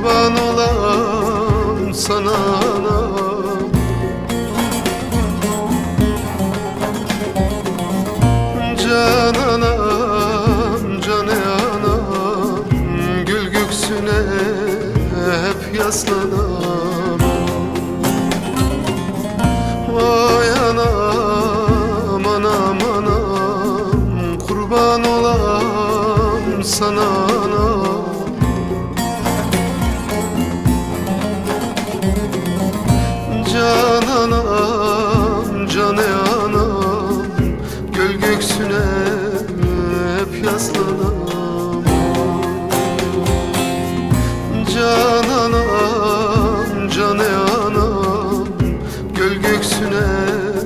Kurban olam sana anam Can anam, can e Gül göksüne hep yaslanam. Vay anam, anam, anam Kurban olam sana anam göksüne hep yaslanamam Cananam, cane anam Göl göksüne